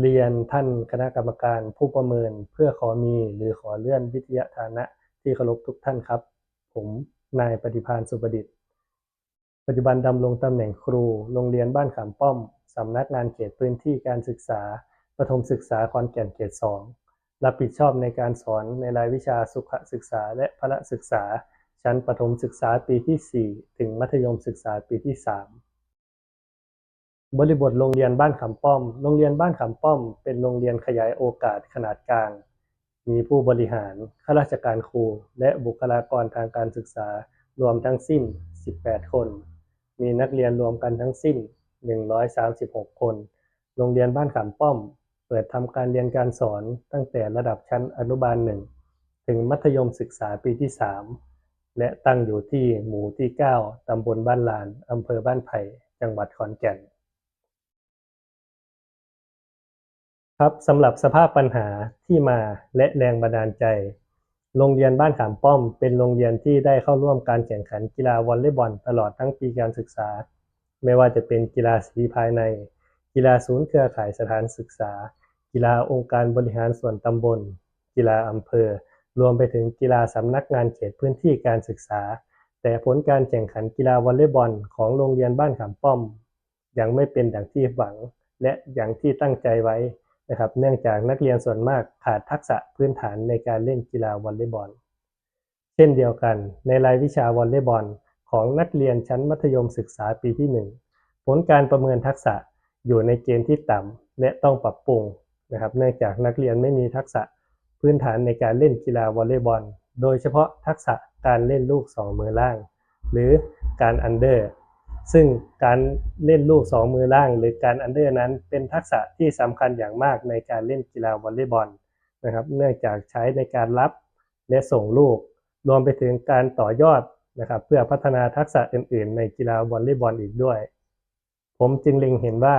เรียนท่านคณะกรรมการผู้ประเมินเพื่อขอมีหรือขอเลื่อนวิทยาฐานะที่เคารพทุกท่านครับ ผมนายปฏิพานสุประดิษฐ์ ปัจจุบันดำรงตำแหน่งครู โรงเรียนบ้านขามป้อมสำนักงานเขตพื้นที่การศึกษาประถมศึกษาขอนแก่นเขตสองรับผิดชอบในการสอนในรายวิชาสุขศึกษาและพละศึกษา ชั้นประถมศึกษาปีที่ 4 ถึงมัธยมศึกษาปีที่ 3 บริบทโรงเรียนบ้านขามป้อม โรงเรียนบ้านขามป้อม เป็นโรงเรียนขยายโอกาสขนาดกลาง มีผู้บริหาร ข้าราชการครู และบุคลากรทางการศึกษารวมทั้งสิ้น 18 คน มีนักเรียนรวมกันทั้งสิ้น 136 คน โรงเรียนบ้านขามป้อม เปิดทำการเรียนการสอนตั้งแต่ระดับชั้นอนุบาลหนึ่งถึงมัธยมศึกษาปีที่ 3 และตั้งอยู่ที่หมู่ที่ 9 ตำบลบ้านลาน อำเภอบ้านไผ่ จังหวัดขอนแก่น ครับสำหรับสภาพปัญหาที่มาและแรงบันดาลใจ โรงเรียนบ้านขามป้อม เป็นโรงเรียนที่ได้เข้าร่วมการแข่งขันกีฬาวอลเลย์บอลตลอดทั้งปีการศึกษา ไม่ว่าจะเป็นกีฬาสีภายใน กีฬาศูนย์เครือข่ายสถานศึกษา กีฬาองค์การบริหารส่วนตำบล กีฬาอำเภอ รวมไปถึงกีฬาสำนักงานเขตพื้นที่การศึกษา แต่ผลการแข่งขันกีฬาวอลเลย์บอลของโรงเรียนบ้านขามป้อม ยังไม่เป็นอย่างที่หวังและอย่างที่ตั้งใจไว้ นะครับ เนื่องจากนักเรียนส่วนมากขาดทักษะพื้นฐานในการเล่นกีฬาวอลเลย์บอล เช่นเดียวกัน ในรายวิชาวอลเลย์บอลของนักเรียนชั้นมัธยมศึกษาปีที่ 1 ผลการประเมินทักษะอยู่ในเกณฑ์ที่ต่ำและต้องปรับปรุงนะครับ เนื่องจากนักเรียนไม่มีทักษะพื้นฐานในการเล่นกีฬาวอลเลย์บอล โดยเฉพาะทักษะการเล่นลูกสองมือล่าง หรือการอันเดอร์ ซึ่งการเล่นลูกสองมือล่าง หรือการอันเดอร์นั้นเป็นทักษะที่สำคัญอย่างมากในการเล่นกีฬาวอลเลย์บอลนะครับ เนื่องจากใช้ในการรับและส่งลูก รวมไปถึงการต่อยอดนะครับ เพื่อพัฒนาทักษะอื่น ๆ ในกีฬาวอลเลย์บอลอีกด้วย ผมจึงเล็งเห็นว่า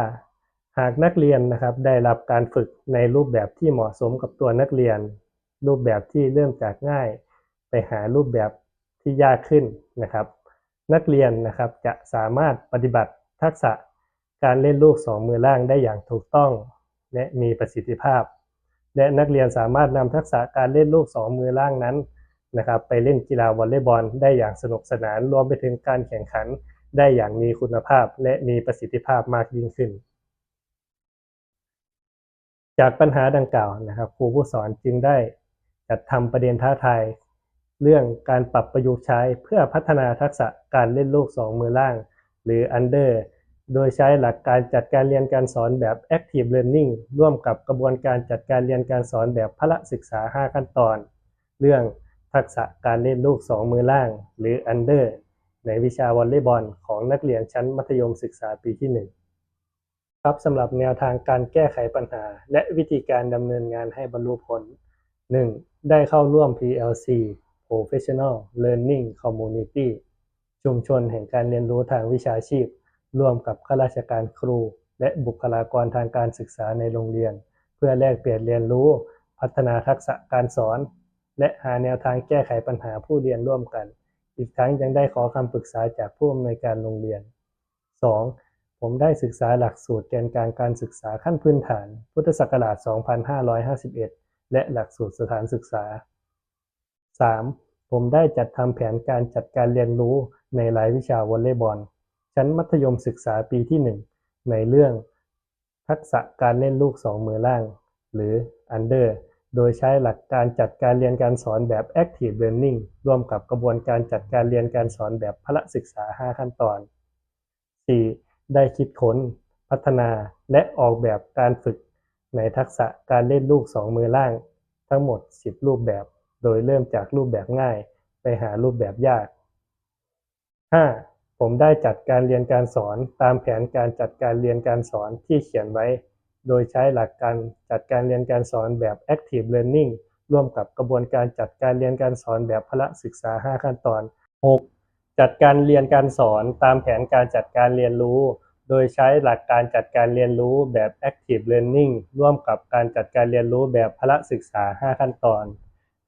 หากนักเรียนนะครับได้รับการฝึกในรูปแบบที่เหมาะสมกับตัวนักเรียน รูปแบบที่เริ่มจากง่าย ไปหารูปแบบที่ยากขึ้นนะครับ นักเรียนนะครับจะสามารถปฏิบัติทักษะการเล่นลูกสองมือล่างได้อย่างถูกต้อง และมีประสิทธิภาพ และนักเรียนสามารถนำทักษะการเล่นลูกสองมือล่างนั้นนะครับไปเล่นกีฬาวอลเลย์บอลได้อย่างสนุกสนานรวมไปถึงการแข่งขันได้อย่างมีคุณภาพและมีประสิทธิภาพมากยิ่งขึ้น จากปัญหาดังกล่าวนะครับ ครูผู้สอนจึงได้จัดทำประเด็นท้าทาย เรื่องการปรับประยุกต์ใช้เพื่อพัฒนาทักษะการเล่นลูกสองมือล่าง หรือ under โดยใช้หลักการจัดการเรียนการสอนแบบ active learning ร่วมกับกระบวนการจัดการเรียนการสอนแบบพละศึกษา 5 ขั้นตอน เรื่องทักษะการเล่นลูกสองมือล่าง หรือ under ในวิชาวอลเลย์บอลของนักเรียนชั้นมัธยมศึกษาปีที่ 1 ครับสำหรับแนวทางการแก้ไขปัญหา และวิธีการดำเนินงานให้บรรลุผล 1. ได้เข้าร่วม PLC Professional Learning Community ชุมชนแห่งการเรียนรู้ทางวิชาชีพ ร่วมกับข้าราชการครู และบุคลากรทางการศึกษาในโรงเรียน เพื่อแลกเปลี่ยนเรียนรู้ พัฒนาทักษะการสอน และหาแนวทางแก้ไขปัญหาผู้เรียนร่วมกัน อีกทั้งยังได้ขอคำปรึกษาจากผู้อำนวยการโรงเรียน 2. ผมได้ศึกษาหลักสูตรแกนกลางการศึกษาขั้นพื้นฐาน พุทธศักราช 2551 และหลักสูตรสถานศึกษา 3. ผมได้จัดทำแผนการจัดการเรียนรู้ในรายวิชาวอลเลย์บอล ชั้นมัธยมศึกษาปีที่ 1 ในเรื่อง ทักษะการเล่นลูกสองมือล่าง หรือ under โดยใช้หลักการจัดการเรียนการสอนแบบ active learning ร่วมกับกระบวนการจัดการเรียนการสอนแบบพละศึกษา 5 ขั้นตอน 4. ได้คิดค้น พัฒนาและออกแบบการฝึก ในทักษะการเล่นลูกสองมือล่าง ทั้งหมด 10 รูปแบบ โดยเริ่มจากรูปแบบง่าย ไปหารูปแบบยาก 5. ผมได้จัดการเรียนการสอนตามแผนการจัดการเรียนการสอนที่เขียนไว้ โดยใช้หลักการจัดการเรียนการสอนแบบ active learning ร่วมกับกระบวนการจัดการเรียนการสอนแบบพละศึกษา 5 ขั้นตอน 6. จัดการเรียนการสอนตามแผนการจัดการเรียนรู้ โดยใช้หลักการจัดการเรียนรู้แบบ active learning ร่วมกับการจัดการเรียนรู้แบบพละศึกษา 5 ขั้นตอน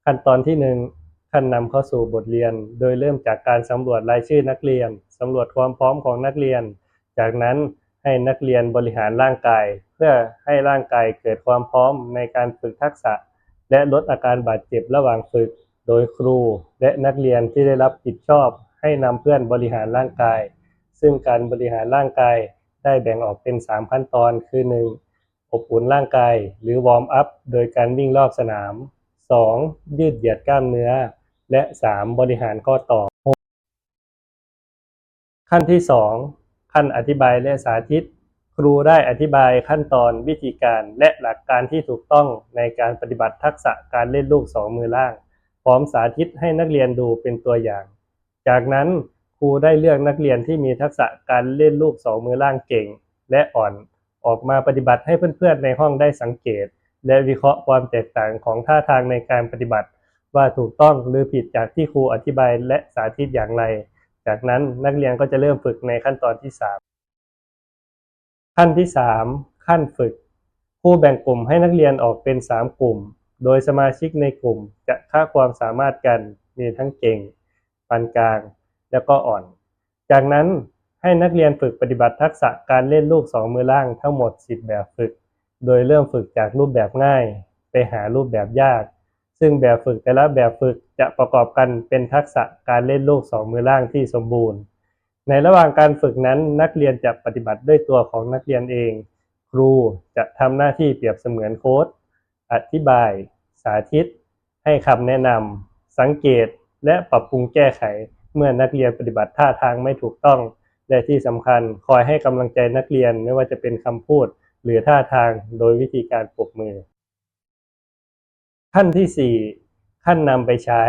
ขั้นตอนที่ 1 ขั้นนำเข้าสู่บทเรียน โดยเริ่มจากการสำรวจรายชื่อนักเรียนสำรวจความพร้อมของนักเรียน จากนั้นให้นักเรียนบริหารร่างกาย เพื่อให้ร่างกายเกิดความพร้อมในการฝึกทักษะ และลดอาการบาดเจ็บระหว่างฝึก โดยครู และนักเรียนที่ได้รับผิดชอบ ให้นำเพื่อนบริหารร่างกาย ซึ่งการบริหารร่างกายได้แบ่งออกเป็น 3 ขั้นตอนคือ 1. อบอุ่นร่างกาย หรือวอร์มอัพโดยการวิ่งรอบสนาม 2. ยืดเหยียดกล้ามเนื้อ และ 3. บริหารข้อต่อ ขั้นที่ 2 ขั้นอธิบายและสาธิต ครูได้อธิบายขั้นตอนวิธีการและหลักการที่ถูกต้องในการปฏิบัติทักษะการเล่นลูกสองมือล่าง พร้อมสาธิตให้นักเรียนดูเป็นตัวอย่าง จากนั้นครูได้เลือกนักเรียนที่มีทักษะการเล่นลูกสองมือล่างเก่ง และอ่อนออกมาปฏิบัติให้เพื่อนๆในห้องได้สังเกต และวิเคราะห์ความแตกต่างของท่าทางในการปฏิบัติ ว่าถูกต้องหรือผิดจากที่ครูอธิบายและสาธิตอย่างไร จากนั้นนักเรียนก็จะเริ่มฝึกในขั้นตอนที่ 3 ขั้นที่ 3 ขั้นฝึกครูแบ่งกลุ่มให้นักเรียนออกเป็น 3 กลุ่ม โดยสมาชิกในกลุ่มจะค่าความสามารถกันมีทั้งเก่งปานกลาง แล้วก็อ่อน จากนั้นให้นักเรียนฝึกปฏิบัติทักษะการเล่นลูกสองมือล่างทั้งหมด 10 แบบฝึก โดยเริ่มฝึกจากรูปแบบง่าย ไปหารูปแบบยาก ซึ่งแบบฝึกแต่ละแบบฝึกจะประกอบกันเป็นทักษะการเล่นลูกสองมือล่างที่สมบูรณ์ ในระหว่างการฝึกนั้นนักเรียนจะปฏิบัติด้วยตัวของนักเรียนเอง ครูจะทำหน้าที่เปรียบเสมือนโค้ดอธิบาย สาธิต ให้คำแนะนำสังเกตและปรับปรุงแก้ไข เมื่อนักเรียนปฏิบัติท่าทางไม่ถูกต้อง และที่สำคัญคอยให้กำลังใจนักเรียนไม่ว่าจะเป็นคำพูด หรือท่าทางโดยวิธีการปรบมือ ขั้นที่ 4 ขั้นนำไปใช้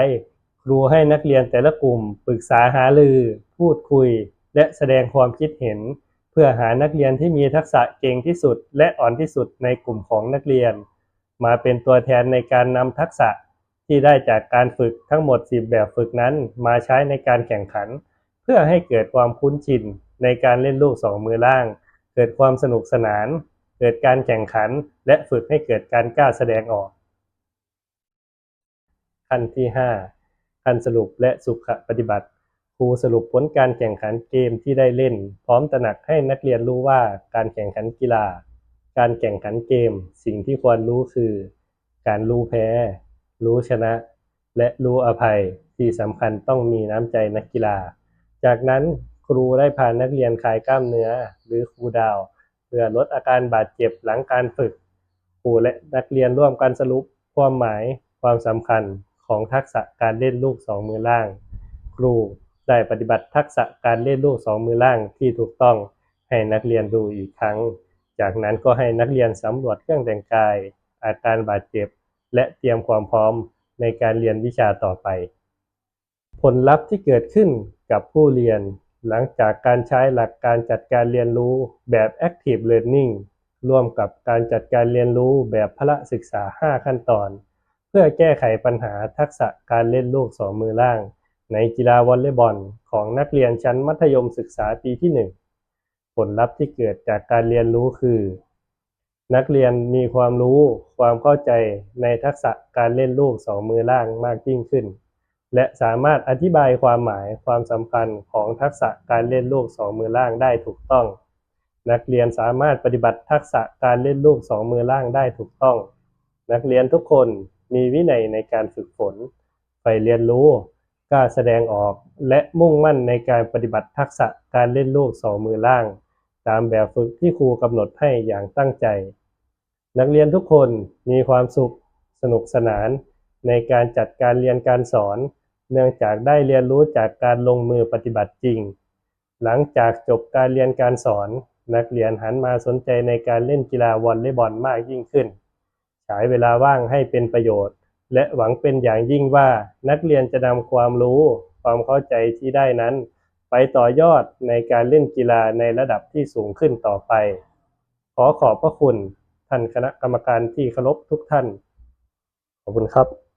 ครูให้นักเรียนแต่ละกลุ่มปรึกษาหารือ พูดคุย และแสดงความคิดเห็น เพื่อหานักเรียนที่มีทักษะเก่งที่สุด และอ่อนที่สุดในกลุ่มของนักเรียน มาเป็นตัวแทนในการนำทักษะที่ได้จากการฝึกทั้งหมด 10 แบบฝึกนั้น มาใช้ในการแข่งขัน เพื่อให้เกิดความคุ้นชินในการเล่นลูกสองมือล่าง เกิดความสนุกสนาน เกิดการแข่งขัน และฝึกให้เกิดการกล้าแสดงออก ขั้นที่ 5 ขั้นสรุปและสุขปฏิบัติ ครูสรุปผลการแข่งขันเกมที่ได้เล่น พร้อมตระหนักให้นักเรียนรู้ว่าการแข่งขันกีฬา การแข่งขันเกม สิ่งที่ควรรู้คือ การรู้แพ้ รู้ชนะ และรู้อภัยที่สำคัญต้องมีน้ำใจนักกีฬา จากนั้นครูได้พานักเรียนคลายกล้ามเนื้อหรือครูดาว พื่อลดอาการบาดเจ็บหลังการฝึกครูและนักเรียนร่วมกันสรุปความหมายความสำคัญของทักษะการเล่นลูกสองมือล่าง ครูได้ปฏิบัติทักษะการเล่นลูกสองมือล่างที่ถูกต้องให้นักเรียนดูอีกครั้ง จากนั้นก็ให้นักเรียนสำรวจเครื่องแต่งกาย อาการบาดเจ็บ และเตรียมความพร้อมในการเรียนวิชาต่อไป ผลลัพธ์ที่เกิดขึ้นกับผู้เรียน หลังจากการใช้หลักการจัดการเรียนรู้แบบ Active Learning ร่วมกับการจัดการเรียนรู้แบบพละศึกษา 5 ขั้นตอน เพื่อแก้ไขปัญหาทักษะการเล่นลูกสองมือล่าง ในกีฬาวอลเลย์บอลของนักเรียนชั้นมัธยมศึกษาปีที่ 1 ผลลัพธ์ที่เกิดจากการเรียนรู้คือ นักเรียนมีความรู้ ความเข้าใจในทักษะการเล่นลูกสองมือล่างมากยิ่งขึ้น และสามารถอธิบายความหมายความสำคัญของทักษะการเล่นลูกสองมือล่างได้ถูกต้อง นักเรียนสามารถปฏิบัติทักษะการเล่นลูกสองมือล่างได้ถูกต้อง นักเรียนทุกคนมีวินัยในการฝึกฝนใฝ่เรียนรู้กล้าแสดงออกและมุ่งมั่นในการปฏิบัติทักษะการเล่นลูกสองมือล่าง ตามแบบฝึกที่ครูกำหนดให้อย่างตั้งใจ นักเรียนทุกคนมีความสุขสนุกสนาน ในการจัดการเรียนการสอน เนื่องจากได้เรียนรู้จากการลงมือปฏิบัติจริง หลังจากจบการเรียนการสอน นักเรียนหันมาสนใจในการเล่นกีฬาวอลเลย์บอลมากยิ่งขึ้น ใช้เวลาว่างให้เป็นประโยชน์ และหวังเป็นอย่างยิ่งว่านักเรียนจะนำความรู้ ความเข้าใจที่ได้นั้น ไปต่อยอดในการเล่นกีฬาในระดับที่สูงขึ้นต่อไป ขอขอบพระคุณท่านคณะกรรมการที่เคารพทุกท่าน ขอบคุณครับ